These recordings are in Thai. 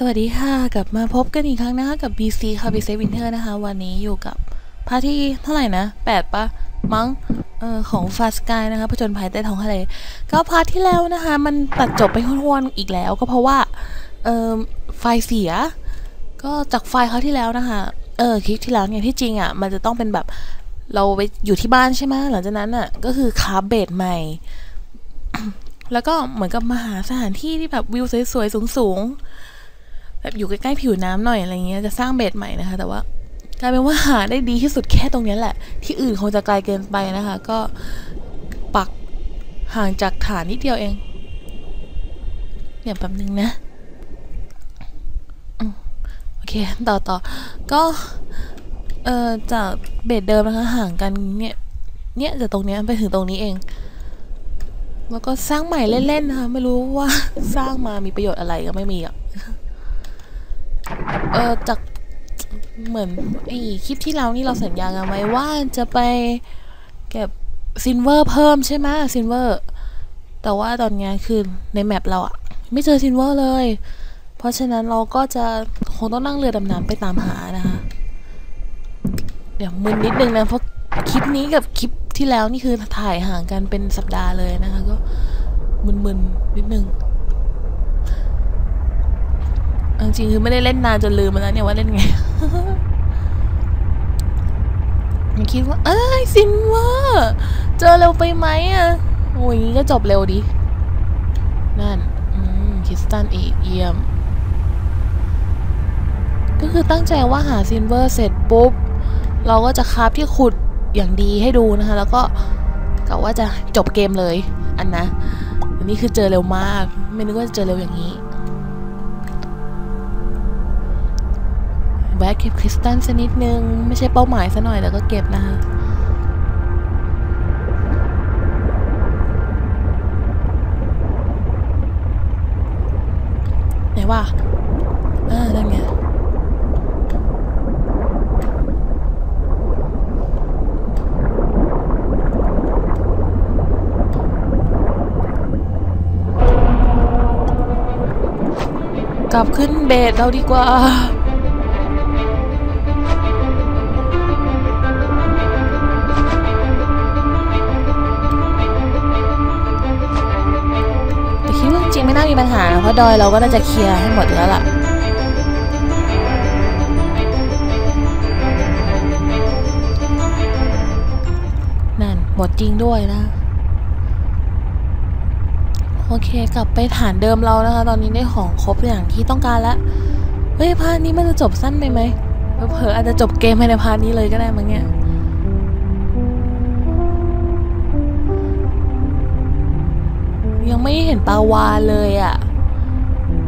สวัสดีค่ะ กลับมาพบกันอีกครั้งนะคะกับ BC ค่ะ BC Winter นะคะ วันนี้อยู่กับพาร์ทที่เท่าไหร่นะ 8ปะมั้งเออของฟาสกายนะคะผจญภัยใต้ท้องทะเลก็พาร์ทที่แล้วนะคะ มันตัดจบไปห้วนๆอีกแล้ว ก็เพราะว่าเออไฟล์เสีย ก็จากไฟล์เขาที่แล้วนะคะเออคลิปที่แล้วเนี่ยที่จริงอะมันจะต้องเป็นแบบเราไปอยู่ที่บ้านใช่ไหมหลังจากนั้นอะก็คือคาร์เบดใหม่ แล้วก็เหมือนกับมาหาสถานที่ที่แบบวิวสวยๆสูงๆ แบบอยู่ใกล้ๆผิวน้ำหน่อยอะไรเงี้ยจะสร้างเบสใหม่นะคะ แต่ว่ากลายเป็นว่าหาได้ดีที่สุดแค่ตรงนี้แหละ ที่อื่นคงจะไกลเกินไปนะคะ ก็ปักห่างจากฐานนิดเดียวเองเนี่ยแป๊บนึงนะอโอเคต่อต่อก็เอ่อจากเบสเดิมนะคะห่างกันเนี่ยเนี่ยจากตรงนี้ไปถึงตรงนี้เอง แล้วก็สร้างใหม่เล่นๆนะคะไม่รู้ว่าสร้างมามีประโยชน์อะไรก็ไม่มีอะ เออจากเหมือนไอ้คลิปที่เรานี่เราสัญญากันไว้ว่าจะไปเก็บซินเวอร์เพิ่มใช่ไหมซินเวอร์แต่ว่าตอนเนี้ยคือในแมปเราอะไม่เจอซินเวอร์เลย เพราะฉะนั้นเราก็จะคงต้องนั่งเรือดำน้ำไปตามหานะคะ เดี๋ยวมึนนิดนึงนะเพราะคลิปนี้กับคลิปที่แล้วนี่คือถ่ายห่างกันเป็นสัปดาห์เลยนะคะ ก็มึนๆนิดนึง จริงคือไม่ได้เล่นนานจนลืมไปแล้วเนี่ยว่าเล่นไงยังคิดว่า เอ้ยซินเวอร์เจอเร็วไปไหมอะโอ้ยงี้ก็จบเร็วดินั่นคริสตันอีกเยี่ยม ก็คือตั้งใจว่าหาซินเวอร์เสร็จปุ๊บ เราก็จะคราฟที่ขุดอย่างดีให้ดูนะคะ แล้วก็กะว่าจะจบเกมเลย อันนะ อันนี้คือเจอเร็วมาก ไม่นึกว่าจะเจอเร็วอย่างนี้ แวะเก็บคริสตัลสักนิดนึง ไม่ใช่เป้าหมายซะหน่อยแต่ก็เก็บนะคะไหนว่าอ่านั่นไงกลับขึ้นเบสเราดีกว่า น่ามีปัญหาเพราะดอยเราก็น่าจะเคลียร์ให้หมดแล้วล่ะนั่นหมดจริงด้วยนะ โอเคกลับไปฐานเดิมเรานะคะ ตอนนี้ได้ของครบอย่างที่ต้องการแล้วเฮ้ยพาร์ทนี้มันจะจบสั้นไปไหมเผลออาจจะจบเกมภายในพาร์ทนี้เลยก็ได้มั้งเนี่ย ยังไม่เห็นปลาวานเลยอะ่ะ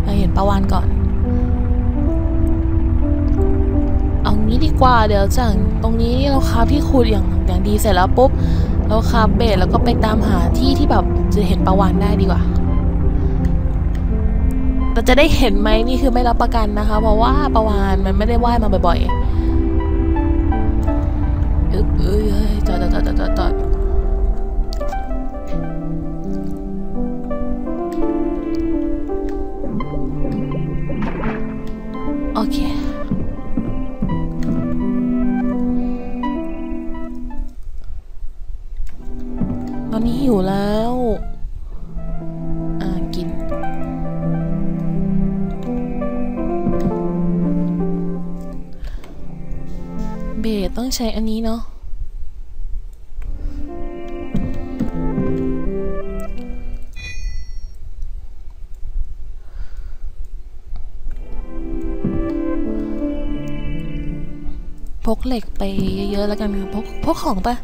เราเห็นปลาวานก่อน เอางี้ดีกว่าเดี๋ยวจากตรงนี้เราคาบที่ขุดอย่างอย่างดีเสร็จแล้วปุ๊บเราคาบเบสแล้วก็ไปตามหาที่ที่แบบจะเห็นปลาวานได้ดีกว่าแต่จะได้เห็นไหมนี่คือไม่รับประกันนะคะ เพราะว่าปลาวานมันไม่ได้ว่ายมาบ่อยๆอึ๊บเอ้ยเอ้ยจอดจอดจอดจอด หิวแล้ว อ่า กิน เบสต้องใช้อันนี้เนาะพกเหล็กไปเยอะๆแล้วกันค่ะพกพกของปะ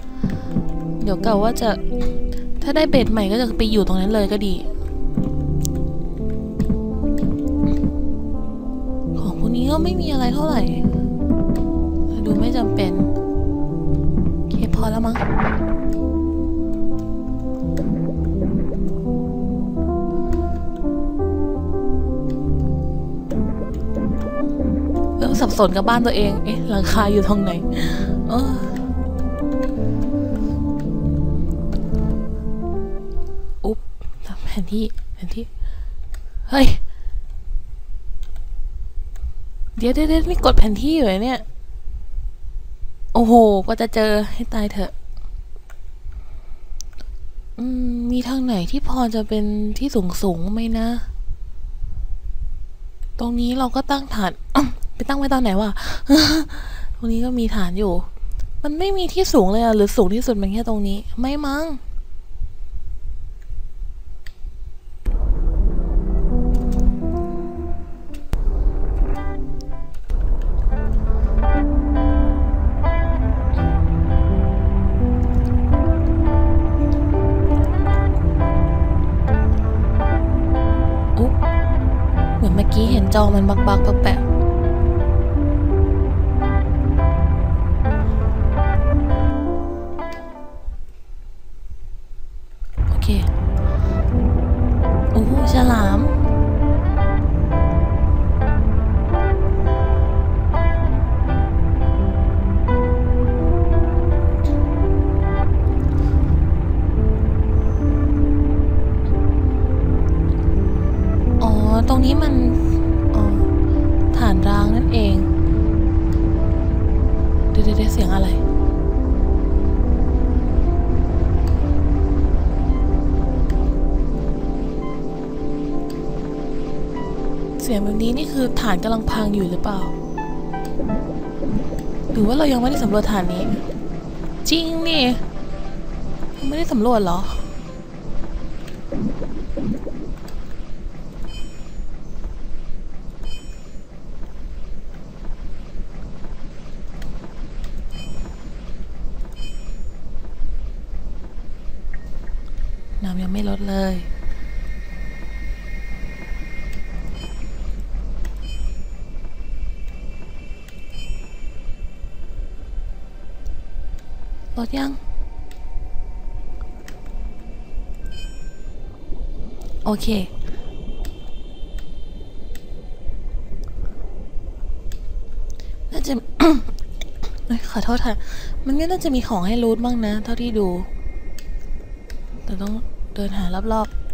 เดี๋ยวเก่าว่าจะ ถ้าได้เบ็ดใหม่ก็จะไปอยู่ตรงนั้นเลยก็ดี ของพวกนี้ก็ไม่มีอะไรเท่าไหร่ ดูไม่จำเป็น โอเคพอแล้วมั้งเริ่มสับสนกับบ้านตัวเอง เอ๊ะหลังคาอยู่ตรงไหน เออ นที่แผนที่ เฮ้ย เดี๋ยวเดี๋ยวนี่กดแผนที่อยู่เลยเนี่ย โอ้โหกว่าจะเจอให้ตายเถอะอืมมีทางไหนที่พอจะเป็นที่สูงสูงไหมนะ ตรงนี้เราก็ตั้งฐานไปตั้งไว้ตอนไหนวะ ตรงนี้ก็มีฐานอยู่ มันไม่มีที่สูงเลยอะหรือสูงที่สุดมันแค่ตรงนี้ ไม่มั้ง ចូលមិនបកបោកពពែ ยงแบบนี้นี่คือฐานกำลังพังอยู่หรือเปล่า หรือว่าเรายังไม่ได้สำรวจฐานนี้ จริงนี่ไม่ได้สำรวจเหรอ น้ำยังไม่ลดเลย ลดยังโอเคน่าจะ ขอโทษค่ะ มันก็น่าจะมีของให้รูทบ้างนะ เท่าที่ดู แต่ต้องเดินหารอบๆ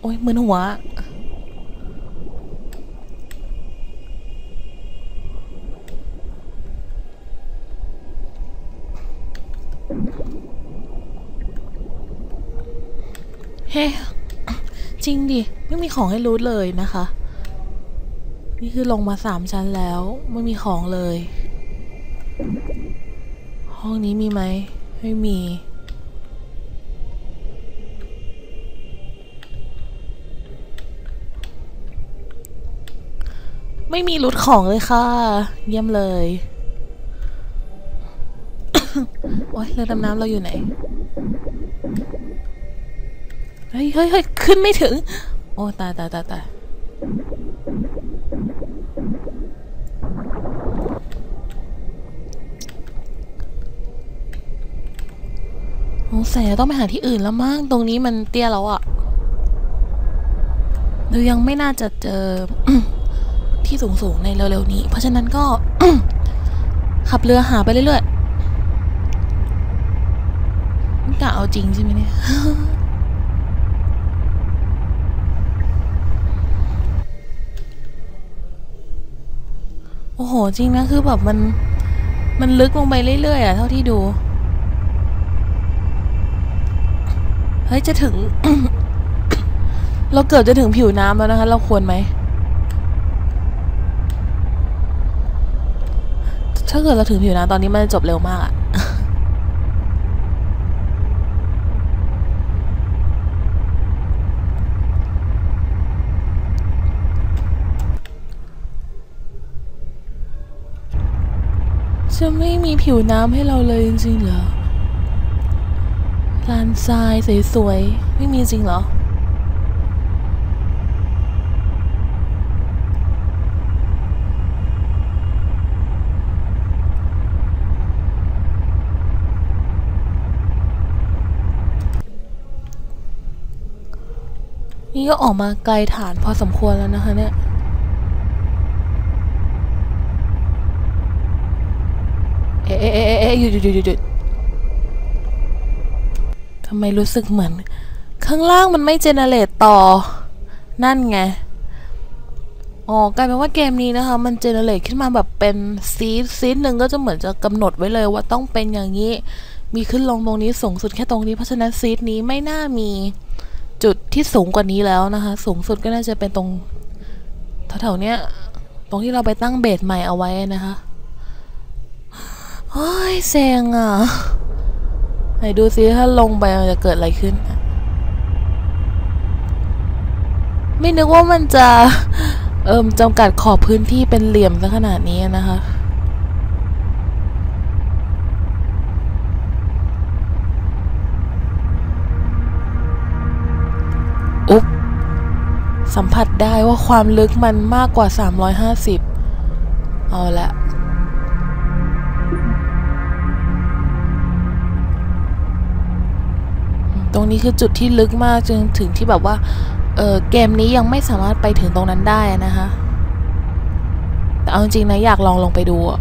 โอ้ยมึนหัว เฮ้ จริงดิ ไม่มีของให้รูทเลยนะคะ นี่คือลงมาสามชั้นแล้ว ไม่มีของเลย ห้องนี้มีไหม ไม่มีไม่มีรูทของเลยค่ะ เยี่ยมเลย โอ๊ยเรือดำน้ำเราอยู่ไหน เฮ้ยเฮ้ยเฮ้ยขึ้นไม่ถึง อ้ตายตายตายตายสงสัยต้องไปหาที่อื่นแล้วมั้งตรงนี้มันเตี้ยแล้วอะหรือยังไม่น่าจะเจอที่สูงๆในเร็วๆนี้ เพราะฉะนั้นก็ขับเรือหาไปเรื่อยๆกะเอาจริงใช่ไหมเนี่ย โอ้โห จริงนะ คือแบบมัน มันลึกลงไปเรื่อยๆอะ เท่าที่ดู เฮ้ย จะถึง เราเกือบจะถึงผิวน้ำแล้วนะคะ เราควรไหม ถ้าเกิดเราถึงผิวน้ำตอนนี้มันจะจบเร็วมากอะ จะไม่มีผิวน้ำให้เราเลยจริงๆเหรอลานทรายสวยๆ ไม่มีจริงเหรอ นี่ก็ออกมาไกลฐานพอสมควรแล้วนะคะเนี่ย เอ๊ะเอ๊ะเอ๊ะเอ๊ะหยุดหยุดหยุดหยุดหยุดทำไมรู้สึกเหมือน ข้างล่างมันไม่เจเนเรตต่อ นั่นไง อ๋อกลายเป็นว่าเกมนี้นะคะ มันเจเนเรตขึ้นมาแบบเป็นซีดซีดหนึ่งก็จะเหมือนจะกำหนดไว้เลยว่าต้องเป็นอย่างนี้ มีขึ้นลงตรงนี้สูงสุดแค่ตรงนี้ เพราะฉะนั้นซีดนี้ไม่น่ามีจุดที่สูงกว่านี้แล้วนะคะ สูงสุดก็น่าจะเป็นตรงแถวๆเนี้ยตรงที่เราไปตั้งเบสใหม่เอาไว้นะคะ เฮ้ยเซ็งอะ ไหนดูซิถ้าลงไปมันจะเกิดอะไรขึ้น ไม่นึกว่ามันจะ เอิมจำกัดขอบพื้นที่เป็นเหลี่ยมซะขนาดนี้นะคะอุ๊บสัมผัสได้ว่าความลึกมันมากกว่า 350 เอาละ รงนี้คือจุดที่ลึกมากจนถึงที่แบบว่าเออเกมนี้ยังไม่สามารถไปถึงตรงนั้นได้นะคะแต่เอาจริงนะอยากลองลงไปดูอะ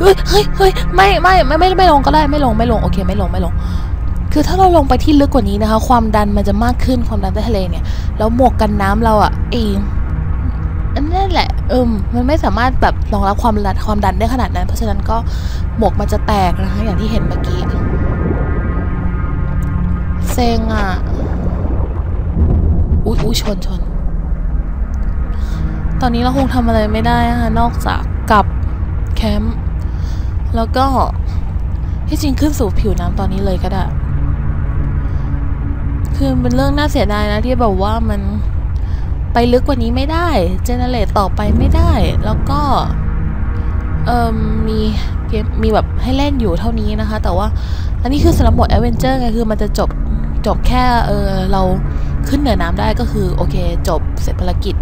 เฮ้ยเฮ้ยเฮ้ยไม่ไม่ไม่ไม่ไม่ลงก็ได้ไม่ลงไม่ลงโอเคไม่ลงไม่ลง คือถ้าเราลงไปที่ลึกกว่านี้นะคะ ความดันมันจะมากขึ้นความดันใต้ทะเลเนี่ยแล้วหมวกกันน้ำเราอะเองอันนั่นแหละเอิมมันไม่สามารถแบบรองรับความดันความดันได้ขนาดนั้น เพราะฉะนั้นก็หมวกมันจะแตกนะคะอย่างที่เห็นเมื่อกี้ เซ็งอะ อุ๊ยอุ๊ยชนชน ตอนนี้เราคงทำอะไรไม่ได้นะคะนอกจากกลับแคมป์ แล้วก็ที่จริงขึ้นสู่ผิวน้ำตอนนี้เลยก็ได้ คือเป็นเรื่องน่าเสียดายนะที่แบบว่ามันไปลึกกว่านี้ไม่ได้ เจเนเรตต่อไปไม่ได้ แล้วก็ เอ่มมีเกมมีแบบให้เล่นอยู่เท่านี้นะคะ แต่ว่า อันนี้คือสำหรับหมดแอดเวนเจอร์ไง คือมันจะจบ จบแค่เออเราขึ้นเหนือน้ำได้ก็คือโอเคจบเสร็จภารกิจ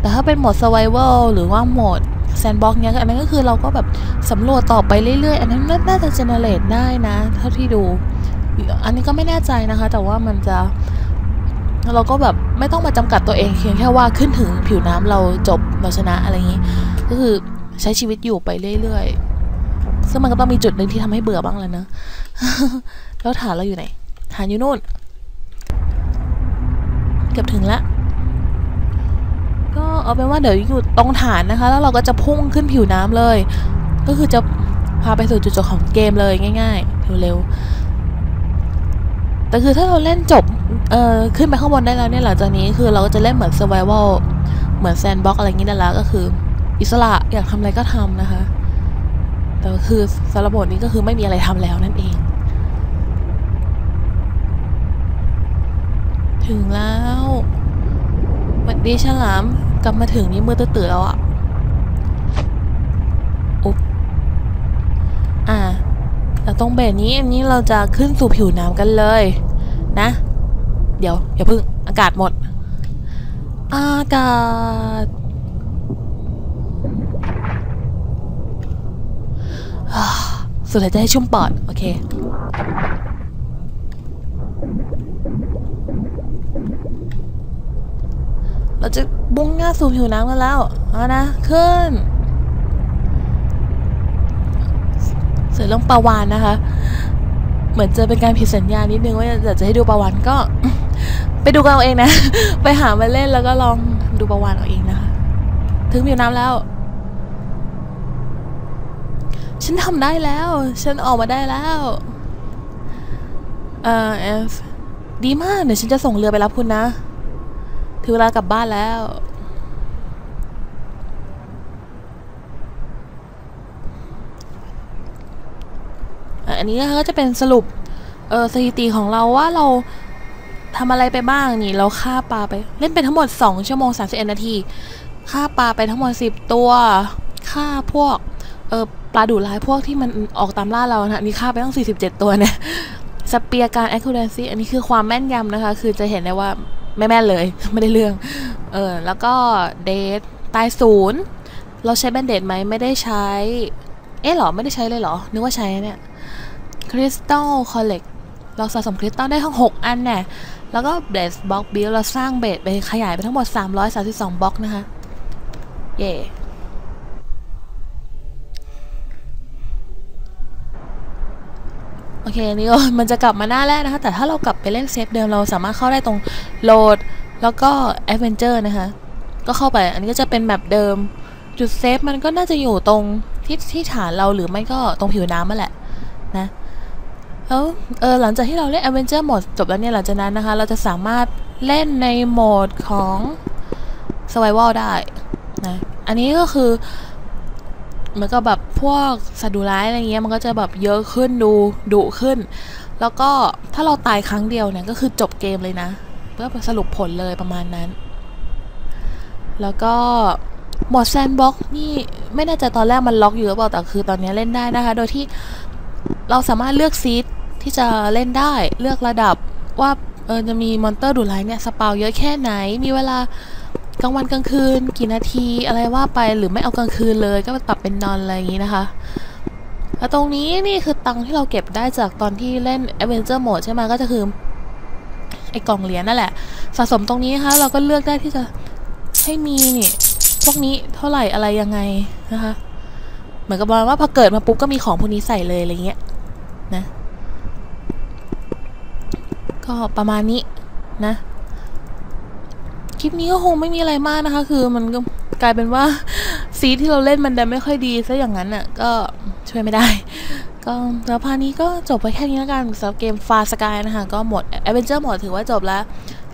แต่ถ้าเป็นโหมด survival หรือว่าโหมด sandbox เนี้ยอันนั้นก็คือเราก็แบบสำรวจต่อไปเรื่อยๆ อันนั้นน่าจะ generate ได้นะ เท่าที่ดู อันนี้ก็ไม่แน่ใจนะคะ แต่ว่ามันจะ เราก็แบบไม่ต้องมาจำกัดตัวเองเพียงแค่ว่าขึ้นถึงผิวน้ำเราจบเราชนะอะไรอย่างนี้ ก็คือใช้ชีวิตอยู่ไปเรื่อยๆ ซึ่งมันก็ต้องมีจุดหนึ่งที่ทำให้เบื่อบ้างแล้วนะ แล้วฐานเราอยู่ไหน ฐานอยู่นู่น กือบถึงแล้วก็เอาเป็นว่าเดี๋ยวอยู่ตรงฐานนะคะ แล้วเราก็จะพุ่งขึ้นผิวน้ำเลย ก็คือจะพาไปสู่จุดจบของเกมเลยง่ายๆเร็วๆแต่คือถ้าเราเล่นจบเอ่อขึ้นไปข้างบนได้แล้วเนี่ยหลังจากนี้คือเราก็จะเล่นเหมือน survival เหมือน sandbox อะไรอย่างนี้ได้แล้วก็คือ อิสระอยากทำอะไรก็ทำนะคะ แต่คือสารบทนี้ก็คือไม่มีอะไรทำแล้วนั่นเอง ถึงแล้วสวัสดีฉลาม กลับมาถึงนี่มือตื่นแล้วอะอุ๊บอ่าแล้วตรงเบสนี้อันนี้เราจะขึ้นสู่ผิวน้ำกันเลย นะ เดี๋ยวอย่าเพิ่งอากาศหมด อากาศสุดท้ายจะให้ชุ่มปอด โอเค เราจะบุ้งหน้าสู่ผิวน้ำกันแล้วเอานะ ขึ้น เสร็จเรื่องปลาวานนะคะ เหมือนจะเป็นการผิดสัญญานิดนึงว่าอยากจะให้ดูปลาวานก็ ไปดูกันเอาเองนะ ไปหามาเล่นแล้วก็ลองดูปลาวานเอาเองนะคะ ถึงผิวน้ำแล้ว ฉันทำได้แล้ว ฉันออกมาได้แล้วเอ่อเอฟดีมาก เดี๋ยวฉันจะส่งเรือไปรับคุณนะ ถึงเวลากลับบ้านแล้ว อันนี้ก็จะเป็นสรุปเออสถิติของเราว่าเราทำอะไรไปบ้างนี่ เราฆ่าปลาไป เล่นไปทั้งหมด 2 ชั่วโมง 31 นาทีฆ่าปลาไปทั้งหมด 10 ตัวฆ่าพวกเออปลาดุร้ายพวกที่มันออกตามล่าเรานะนี่ฆ่าไปตั้ง 47 ตัวเนี่ยสเปียร์การ accuracy อันนี้คือความแม่นยำนะคะ คือจะเห็นได้ว่า ไม่แม่นเลย ไม่ได้เรื่อง เออ แล้วก็เดทตายศูนย์เราใช้แบนเดตไหมไม่ได้ใช้ เอ๊ะเหรอ ไม่ได้ใช้เลยเหรอ นึกว่าใช้เนี่ยคริสตัลคอลเลกเราสะสมคริสตัลได้ทั้ง 6 อันเนี่ยแล้วก็เบสบล็อกบิลเราสร้างเบสไปขยายไปทั้งหมด 332บล็อกนะคะ เย่ อเคนี่ก็มันจะกลับมาหน้าแรกนะคะ แต่ถ้าเรากลับไปเล่นเซฟเดิมเราสามารถเข้าได้ตรงโหลด แล้วก็แอดเวนเจอร์นะคะ ก็เข้าไปอันนี้ก็จะเป็นแบบเดิม จุดเซฟมันก็น่าจะอยู่ตรงที่ที่ฐานเราหรือไม่ก็ตรงผิวน้ำมาแหละนะแล้วเออหลังจากที่เราเล่น Adventure Mode จบแล้วเนี่ยหลังจากนั้นนะคะ เราจะสามารถเล่นในโหมดของ Survival ได้นะอันนี้ก็คือ มือนกับแบบพวกสัตว์ดุร้ายอะไรเงี้ยมันก็จะแบบเยอะขึ้นดูดุขึ้น แล้วก็ถ้าเราตายครั้งเดียวเนี่ยก็คือจบเกมเลยนะเพื่อสรุปผลเลยประมาณนั้น แล้วก็หมดแซนบ็อกนี่ไม่แน่ใจตอนแรกมันล็อกอยู่หรือเปล่าแต่คือตอนนี้เล่นได้นะคะ โดยที่เราสามารถเลือกซีดที่จะเล่นได้เลือกระดับว่าเออจะมีมอนเตอร์ดุร้ายเนี่ยสปาวเยอะแค่ไหนมีเวลา กลางวันกลางคืน กี่นาทีอะไรว่าไปหรือไม่เอากลางคืนเลย ก็ปรับเป็นนอนอะไรอย่างนี้นะคะแล้วตรงนี้นี่คือตังค์ที่เราเก็บได้จากตอนที่เล่น Adventure Mode ใช่ไหมก็จะคือไอ้กล่องเหรียญนั่นแหละ สะสมตรงนี้นะคะเราก็เลือกได้ที่จะให้มีนี่พวกนี้เท่าไหร่อะไรยังไงนะคะ เหมือนกับว่าพอเกิดมาปุ๊บก็มีของพวกนี้ใส่เลยอะไรเงี้ยนะ ก็ประมาณนี้นะ คลิปนี้ก็คงไม่มีอะไรมากนะคะ คือมันก็กลายเป็นว่าซีที่เราเล่นมันดันไม่ค่อยดีซะอย่างนั้นอะก็ช่วยไม่ได้ ก็แล้วพานี้ก็จบไปแค่นี้แล้วกันสำหรับเกมฟาสกายนะคะก็หมด Adventure หมดถือว่าจบแล้ว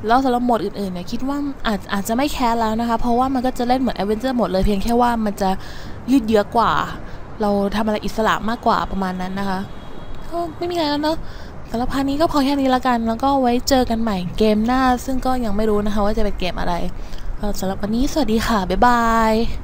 แล้วสำหรับโหมดอื่นๆเนี่ยคิดว่าอาจอาจจะไม่แคสแล้วนะคะ เพราะว่ามันก็จะเล่นเหมือน Adventure หมดเลยเพียงแค่ว่ามันจะยืดเยื้อกว่า เราทำอะไรอิสระมากกว่าประมาณนั้นนะคะ ก็ไม่มีอะไรแล้วเนาะำหรับพาร์ทนี้ก็พอแค่นี้ละกัน แล้วก็ไว้เจอกันใหม่เกมหน้า ซึ่งก็ยังไม่รู้นะคะว่าจะเป็นเกมอะไรสำหรับวันนี้สวัสดีค่ะ บ๊ายบาย